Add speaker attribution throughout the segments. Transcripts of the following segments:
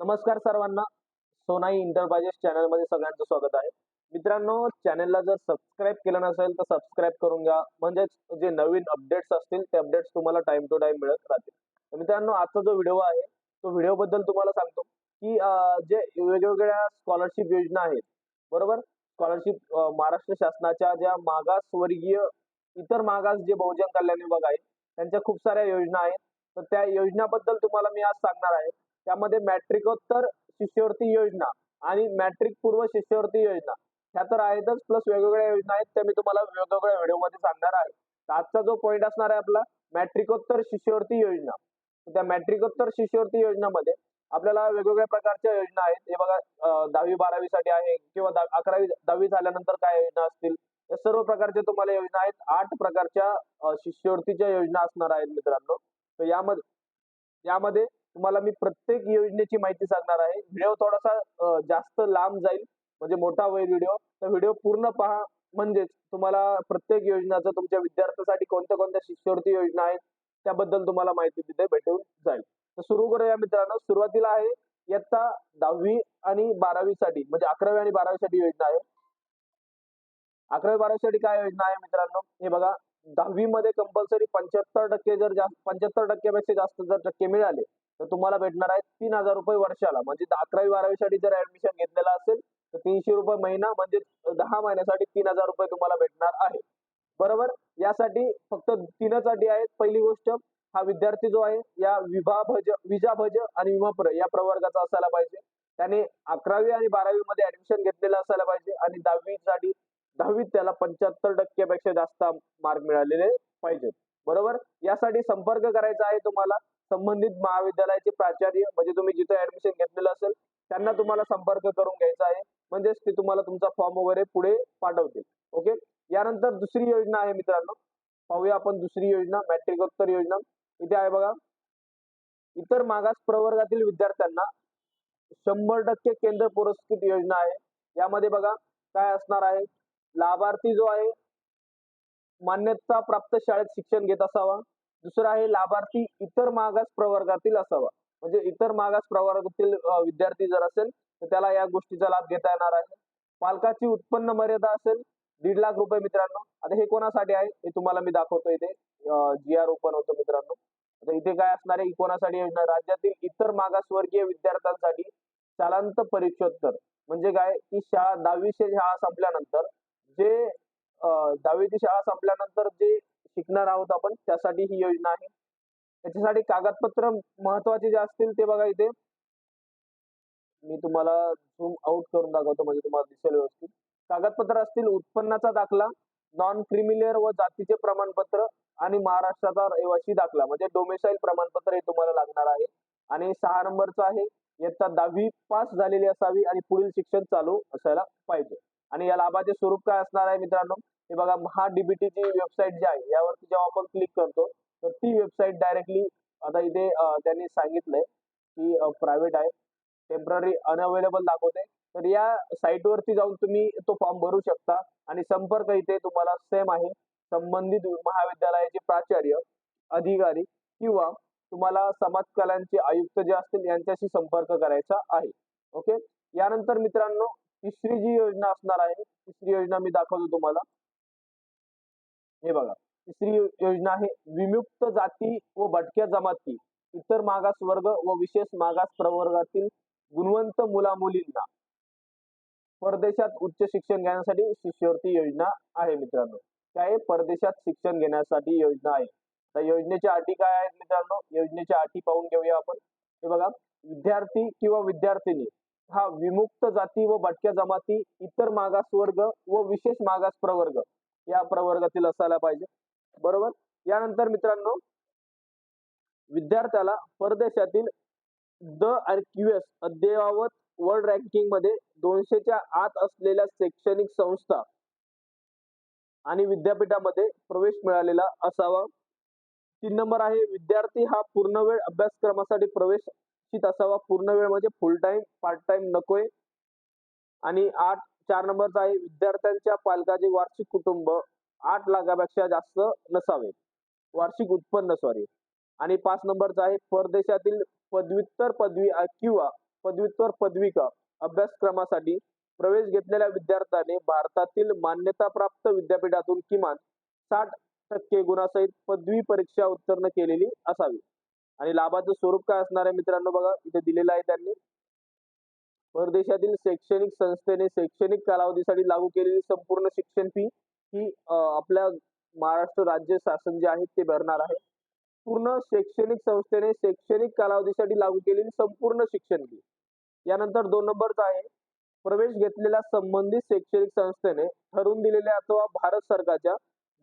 Speaker 1: नमस्कार सर्वांना. सोनाई इंटरप्राइजेस चॅनलमध्ये सगळ्यांचं स्वागत आहे. मित्रांनो चॅनलला जर सबस्क्राईब केलं नसेल तर सबस्क्राईब करून घ्या. म्हणजेच जे नवीन अपडेट्स असतील ते अपडेट्स तुम्हाला टाइम टू टाइम मिळत राहतील. मित्रांनो आजचा जो व्हिडिओ आहे तो व्हिडिओ बद्दल तुम्हाला सांगतो की जे वेगवेगळ्या स्कॉलरशिप योजना आहेत बरोबर? स्कॉलरशिप महाराष्ट्र शासनाच्या ज्या मागासवर्गीय इतर मागास जे बहुजन कल्याण विभाग आहेत त्यांच्या खूप साऱ्या योजना आहेत. तर त्या योजनाबद्दल तुम्हाला मी आज सांगणार आहे. त्यामध्ये मॅट्रिकोत्तर शिष्यवृत्ती योजना आणि मॅट्रिक पूर्व शिष्यवृत्ती योजना ह्या तर आहेतच. प्लस वेगवेगळ्या योजना आहेत त्या मी तुम्हाला वेगवेगळ्या व्हिडिओमध्ये सांगणार आहे. आजचा जो पॉईंट असणार आहे आपला मॅट्रिकोत्तर शिष्यवृत्ती योजना. त्या मॅट्रिकोत्तर शिष्यवृत्ती योजनामध्ये आपल्याला वेगवेगळ्या प्रकारच्या योजना आहेत. हे बघा दहावी दहावी बारावीसाठी आहे किंवा दहा- अकरावी दहावी झाल्यानंतर काय योजना असतील? या सर्व प्रकारच्या तुम्हाला योजना आहेत. आठ प्रकारच्या शिष्यवृत्तीच्या योजना असणार आहेत मित्रांनो. तर यामध्ये यामध्ये तुम्हाला मी प्रत्येक योजनेची माहिती सांगणार आहे. व्हिडिओ थोडासा जास्त लांब जाईल म्हणजे मोठा होईल व्हिडिओ. तर व्हिडिओ पूर्ण पहा. म्हणजेच तुम्हाला प्रत्येक योजनाचं तुमच्या विद्यार्थ्यांसाठी कोणत्या कोणत्या शिष्यवृत्ती योजना आहेत त्याबद्दल तुम्हाला माहिती तिथे भेटून जाईल. तर सुरू करूया मित्रांनो. सुरुवातीला आहे इयत्ता दहावी आणि बारावीसाठी म्हणजे अकरावी आणि बारावीसाठी योजना आहे. अकरावी बारावीसाठी काय योजना आहे मित्रांनो? हे बघा. दहावी मध्ये कंपल्सरी पंच्याहत्तर टक्के जर जास्त पंच्याहत्तर टक्क्यापेक्षा जास्त जर टक्के मिळाले तर तुम्हाला भेटणार आहे तीन हजार रुपये वर्षाला. म्हणजे अकरावी बारावीसाठी जर ऍडमिशन घेतलेला असेल तर तीनशे रुपये महिना म्हणजे दहा महिन्यासाठी तीन हजार रुपये तुम्हाला भेटणार आहे. बरोबर? यासाठी फक्त तीनच अटी आहेत. पहिली गोष्ट हा विद्यार्थी जो आहे या विभाभज विजाभज आणि विमाप्र या प्रवर्गाचा असायला पाहिजे. त्याने अकरावी आणि बारावी मध्ये ऍडमिशन घेतलेलं असायला पाहिजे आणि दहावीसाठी दहावीत त्याला पंच्याहत्तर टक्क्यापेक्षा जास्त मार्क मिळालेले पाहिजेत. बरोबर? यासाठी संपर्क करायचा आहे तुम्हाला. संबंधित महाविद्यालयाचे प्राचार्य म्हणजे तुम्ही जिथे ऍडमिशन घेतलेलं असेल त्यांना तुम्हाला संपर्क करून घ्यायचा आहे. म्हणजेच ते तुम्हाला तुमचा फॉर्म वगैरे पुढे पाठवतील. ओके यानंतर दुसरी योजना आहे मित्रांनो. पाहूया आपण दुसरी योजना मॅट्रिकोत्तर योजना. इथे आहे बघा. इतर मागास प्रवर्गातील विद्यार्थ्यांना शंभर टक्के केंद्र पुरस्कृत योजना आहे. यामध्ये बघा काय असणार आहे? लाभार्थी जो आहे मान्यता प्राप्त शाळेत शिक्षण घेत असावा. दुसरा आहे लाभार्थी इतर मागास प्रवर्गातील असावा. म्हणजे इतर मागास प्रवर्गातील विद्यार्थी जर असेल तर त्याला या गोष्टीचा लाभ घेता येणार आहे. पालकाची उत्पन्न मर्यादा असेल दीड लाख रुपये मित्रांनो. आता हे कोणासाठी आहे? हे तुम्हाला मी दाखवतो इथे. जी आर ओपन होतो मित्रांनो. आता इथे काय असणार आहे? कोणासाठी योजना? राज्यातील इतर मागासवर्गीय विद्यार्थ्यांसाठी शालांत परीक्षोत्तर. म्हणजे काय? की शाळा दहावीची शाळा संपल्यानंतर जे दहावीची शाळा संपल्यानंतर जे शिकणार आहोत आपण त्यासाठी ही योजना आहे. त्याच्यासाठी कागदपत्र महत्त्वाचे जे असतील ते बघा इथे. मी तुम्हाला झूम आउट करून दाखवतो म्हणजे तुम्हाला दिसेल व्यवस्थित. कागदपत्र असतील उत्पन्नाचा दाखला नॉन क्रिमिलियर व जातीचे प्रमाणपत्र आणि महाराष्ट्राचा रहिवासी दाखला म्हणजे डोमेसाईल प्रमाणपत्र हे तुम्हाला लागणार आहे. आणि सहा नंबरचं आहे इयत्ता दहावी पास झालेली असावी आणि पुढील शिक्षण चालू असायला पाहिजे. आणि या लाभाचे स्वरूप काय असणार आहे मित्रांनो? हे बघा महा डीबीटीची वेबसाईट जी आहे यावरती जेव्हा आपण क्लिक करतो तर ती वेबसाईट डायरेक्टली आता इथे त्यांनी सांगितलंय की प्रायव्हेट आहे. टेंपररी अनअवेलेबल दाखवते. तर या साईटवरती जाऊन तुम्ही तो फॉर्म भरू शकता. आणि संपर्क इथे तुम्हाला सेम आहे. संबंधित महाविद्यालयाचे प्राचार्य अधिकारी किंवा तुम्हाला समाज कल्याणचे आयुक्त जे असतील यांच्याशी संपर्क करायचा आहे. ओके यानंतर मित्रांनो तिसरी जी योजना असणार आहे तिसरी योजना मी दाखवतो तुम्हाला. हे बघा तिसरी योजना आहे विमुक्त जाती व भटक्या जमाती. इतर मागास वर्ग व विशेष मागास प्रवर्गातील गुणवंत मुला मुलींना परदेशात उच्च शिक्षण घेण्यासाठी शिष्यवृत्ती योजना आहे मित्रांनो. काय आहे? परदेशात शिक्षण घेण्यासाठी योजना आहे. तर योजनेच्या अटी काय आहेत मित्रांनो? योजनेच्या अटी पाहून घेऊया आपण. हे बघा विद्यार्थी किंवा विद्यार्थिनी हा विमुक्त जाती व भटक्या जमाती इतर मागास वर्ग व विशेष मागास प्रवर्ग या प्रवर्गातील असायला पाहिजे. बरोबर? यानंतर मित्रांनो विद्यार्थ्याला परदेशातील द क्यूएस अद्ययावत वर्ल्ड रँकिंगमध्ये दोनशेच्या आत असलेल्या शैक्षणिक संस्था आणि विद्यापीठामध्ये प्रवेश मिळालेला असावा. तीन नंबर आहे विद्यार्थी हा पूर्णवेळ अभ्यासक्रमासाठी प्रवेश प्रवेशित असावा. पूर्ण वेळ म्हणजे फुल टाइम पार्ट टाइम नकोय. आणि आठ चार नंबरचा आहे विद्यार्थ्यांच्या पालकाचे वार्षिक कुटुंब आठ लाखापेक्षा जास्त नसावे. वार्षिक उत्पन्न सॉरी आणि पाच नंबरचा आहे परदेशातील पदव्युत्तर पदवी किंवा पदव्युत्तर पदविका अभ्यासक्रमासाठी प्रवेश घेतलेल्या विद्यार्थ्याने भारतातील मान्यताप्राप्त विद्यापीठातून किमान साठ टक्के गुणासहित पदवी परीक्षा उत्तीर्ण केलेली असावी. आणि लाभाचं स्वरूप काय असणार आहे मित्रांनो बघा इथे दिलेलं आहे त्यांनी. परदेशातील शैक्षणिक संस्थेने शैक्षणिक कालावधीसाठी लागू केलेली संपूर्ण शिक्षण फी ही आपल्या महाराष्ट्र राज्य शासन जे आहे ते भरणार आहे. पूर्ण शैक्षणिक संस्थेने शैक्षणिक कालावधीसाठी लागू केलेली संपूर्ण शिक्षण फी यानंतर दोन नंबरचा आहे प्रवेश घेतलेल्या संबंधित शैक्षणिक संस्थेने ठरवून दिलेल्या अथवा भारत सरकारच्या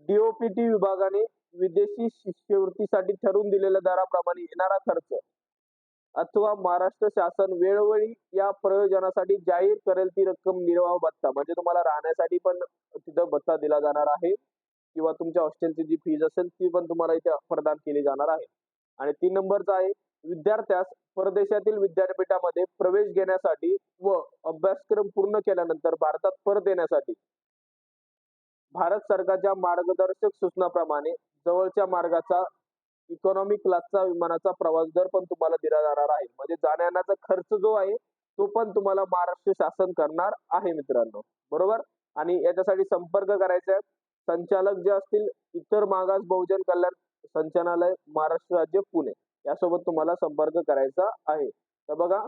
Speaker 1: डीओपीटी विभागाने विदेशी शिष्यवृत्तीसाठी ठरवून दिलेल्या दराप्रमाणे येणारा खर्च अथवा महाराष्ट्र शासन वेळोवेळी या प्रयोजनासाठी जाहीर करेल ती रक्कम निर्वाह भत्ता. म्हणजे तुम्हाला राहण्यासाठी पण तिथं भत्ता दिला जाणार आहे किंवा तुमच्या हॉस्टेलची जी फीज असेल ती पण तुम्हाला इथे प्रदान केली जाणार आहे. आणि तीन नंबरचा आहे विद्यार्थ्यास परदेशातील विद्यापीठामध्ये प्रवेश घेण्यासाठी व अभ्यासक्रम पूर्ण केल्यानंतर भारतात परत येण्यासाठी भारत सरकारच्या मार्गदर्शक सूचनाप्रमाणे जवळच्या मार्गाचा इकॉनॉमी क्लासचा विमानाचा प्रवास दर पण तुम्हाला दिला जाणार आहे. म्हणजे जाण्याचा खर्च जो आहे तो पण तुम्हाला महाराष्ट्र शासन करणार आहे मित्रांनो. बरोबर? आणि याच्यासाठी संपर्क करायचा आहे. संचालक जे असतील इतर मागास बहुजन कल्याण संचालनालय महाराष्ट्र राज्य पुणे. यासोबत तुम्हाला संपर्क करायचा आहे. तर बघा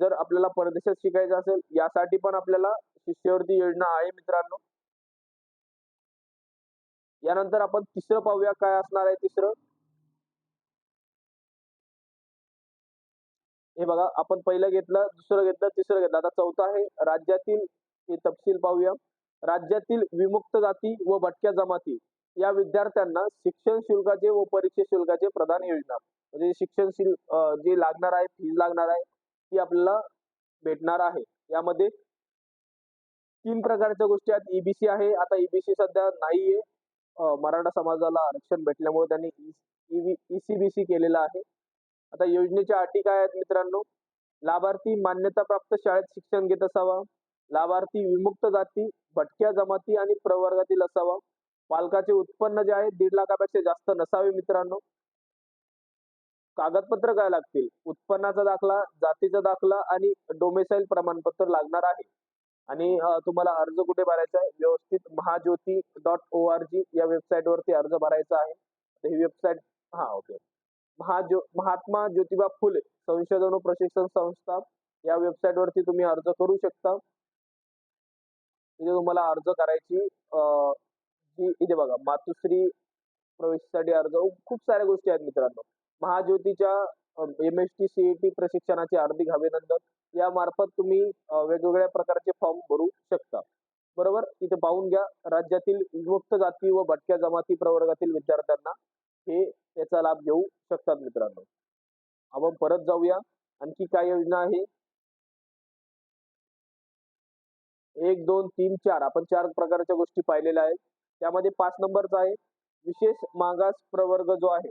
Speaker 1: जर आपल्याला परदेशात शिकायचं असेल यासाठी पण आपल्याला शिष्यवृत्ती योजना आहे मित्रांनो. यानंतर आपण तिसरं पाहूया. काय असणार आहे तिसरं? हे बघा आपण पहिलं घेतलं दुसरं घेतलं तिसरं घेतलं. आता चौथं आहे. राज्यातील हे तपशील पाहूया. राज्यातील विमुक्त जाती व भटक्या जमाती. या विद्यार्थ्यांना शिक्षण शुल्काचे व परीक्षा शुल्काचे प्रदान योजना. म्हणजे शिक्षण शुल्क जे लागणार आहे फीज लागणार आहे ती आपल्याला भेटणार आहे. यामध्ये तीन प्रकारच्या गोष्टी आहेत. ईबीसी आहे. आता ईबीसी सध्या नाहीये. मराठा समाजाला आरक्षण भेटल्यामुळे त्यांनी ईसीबीसी केलेलं आहे. आता योजनेच्या अटी काय आहेत मित्रांनो? लाभार्थी मान्यताप्राप्त शाळेत शिक्षण घेत असावा. लाभार्थी विमुक्त जाती भटक्या जमाती आणि प्रवर्गातील असावा. पालकाचे उत्पन्न जे आहे दीड लाखापेक्षा जास्त नसावे मित्रांनो. कागदपत्र काय लागतील? उत्पन्नाचा दाखला जातीचा दाखला आणि डोमेसाईल प्रमाणपत्र लागणार आहे. आणि तुम्हाला अर्ज कुठे भरायचा आहे? व्यवस्थित Mahajyoti dot O R G या वेबसाईट वरती अर्ज भरायचा आहे. ही वेबसाईट हा ओके महाज्यो महात्मा ज्योतिबा फुले संशोधन व प्रशिक्षण संस्था या वेबसाईट वरती तुम्ही अर्ज करू शकता. इथे तुम्हाला अर्ज करायची जी इथे बघा मातुश्री प्रवेशासाठी अर्ज खूप साऱ्या गोष्टी आहेत मित्रांनो. महाज्योतीच्या एम एस टी सीईटी प्रशिक्षणाचे हार्दिक अभिनंदन. या मार्फत तुम्ही वेगवेगळ्या प्रकारचे फॉर्म भरू शकता. बरोबर? इथे पाहून घ्या. राज्यातील विमुक्त जाती व भटक्या जमाती प्रवर्गातील विद्यार्थ्यांना हे याचा लाभ घेऊ शकतात मित्रांनो. आपण परत जाऊया. आणखी काय योजना आहे? एक दोन तीन चार. आपण चार प्रकारच्या गोष्टी पाहिलेल्या आहेत. त्यामध्ये पाच नंबरचा आहे. विशेष मागास प्रवर्ग जो आहे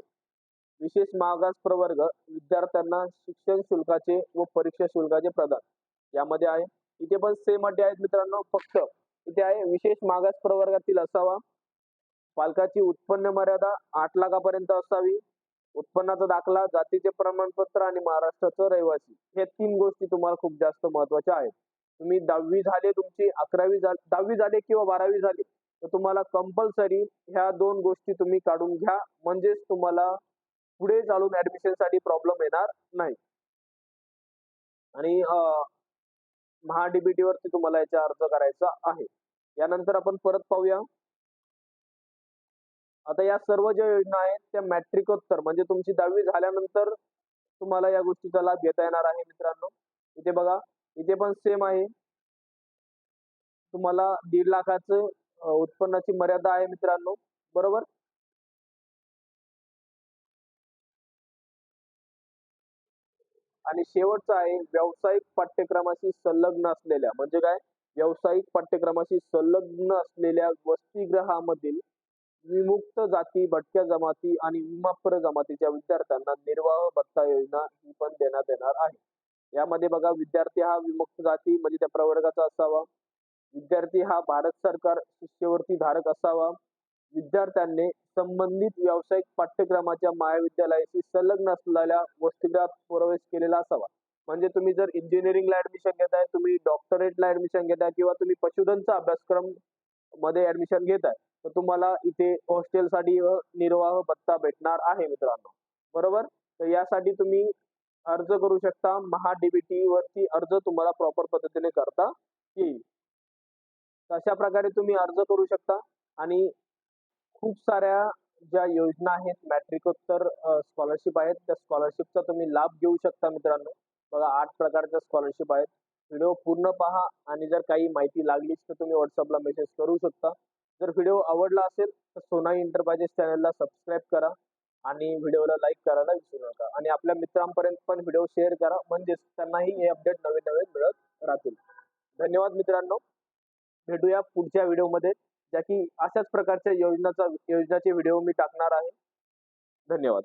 Speaker 1: विशेष मागास प्रवर्ग विद्यार्थ्यांना शिक्षण शुल्काचे व परीक्षा शुल्काचे प्रदान. यामध्ये आहे. इथे पण सेम अटी आहेत मित्रांनो. फक्त इथे आहे विशेष मागास प्रवर्गातील असावा. पालकाची उत्पन्न मर्यादा आठ लाखापर्यंत असावी. उत्पन्नाचा दाखला जातीचे प्रमाणपत्र आणि महाराष्ट्राचं रहिवासी. हे तीन गोष्टी तुम्हाला खूप जास्त महत्त्वाच्या आहेत. तुम्ही दहावी झाले तुमची अकरावी झाली दहावी झाले किंवा बारावी झाली तर तुम्हाला कंपल्सरी ह्या दोन गोष्टी तुम्ही काढून घ्या. म्हणजेच तुम्हाला पुढे चालून ऍडमिशनसाठी प्रॉब्लेम येणार नाही. आणि महाडीबीटी वरती तुम्हाला याचा अर्ज करायचा आहे. यानंतर आपण परत पाहूया. आता या सर्व ज्या योजना आहेत त्या मॅट्रिकोत्तर म्हणजे तुमची दहावी झाल्यानंतर तुम्हाला या गोष्टीचा लाभ घेता येणार आहे मित्रांनो. इथे बघा इथे पण सेम आहे. तुम्हाला दीड लाखाचं उत्पन्नाची मर्यादा आहे मित्रांनो. बरोबर? आणि शेवटचा आहे व्यावसायिक पाठ्यक्रमाशी संलग्न असलेल्या म्हणजे काय? व्यावसायिक पाठ्यक्रमाशी संलग्न असलेल्या वसतिगृहामधील विमुक्त जाती भटक्या जमाती आणि विमाप्र जमातीच्या विद्यार्थ्यांना निर्वाह भत्ता योजना ही पण देण्यात येणार आहे. यामध्ये बघा विद्यार्थी हा विमुक्त जाती म्हणजे त्या प्रवर्गाचा असावा. विद्यार्थी हा भारत सरकार शिष्यवृत्ती धारक असावा. विद्यार्थ्यांनी संबंधित व्यावसायिक पाठ्यक्रमाच्या महाविद्यालयाशी संलग्न असलेल्या वसतिगृहात प्रवेश केलेला असावा. म्हणजे तुम्ही जर इंजिनिअरिंगला ऍडमिशन घेताय तुम्ही डॉक्टरेटला ऍडमिशन घेताय किंवा तुम्ही पशुधनचा अभ्यासक्रममध्ये ऍडमिशन घेताय तर तुम्हाला इथे हॉस्टेलसाठी व निर्वाह भत्ता भेटणार आहे मित्रांनो. बरोबर? तर यासाठी तुम्ही अर्ज करू शकता. महा डीबीटी वरती अर्ज तुम्हाला प्रॉपर पद्धतीने करता येईल. अशा प्रकारे तुम्ही अर्ज करू शकता आणि खूप साऱ्या ज्या योजना आहेत मॅट्रिकोत्तर स्कॉलरशिप आहेत. त्या स्कॉलरशिपचा तुम्ही लाभ घेऊ शकता मित्रांनो. बघा आठ प्रकारच्या स्कॉलरशिप आहेत. व्हिडिओ पूर्ण पहा आणि जर काही माहिती लागलीच तर तुम्ही व्हॉट्सअपला मेसेज करू शकता. जर व्हिडिओ आवडला असेल तर सोनाई इंटरप्राइजेस चॅनलला सबस्क्राईब करा आणि व्हिडिओला लाईक करायला विसरू नका. आणि आपल्या मित्रांपर्यंत पण व्हिडिओ शेअर करा. म्हणजेच त्यांनाही हे अपडेट नवीन नवीन मिळत राहतील. धन्यवाद मित्रांनो. भेटूया पुढच्या व्हिडिओमध्ये ज्या की अशाच प्रकारच्या योजनाचा योजनाचे व्हिडिओ मी टाकणार आहे. धन्यवाद.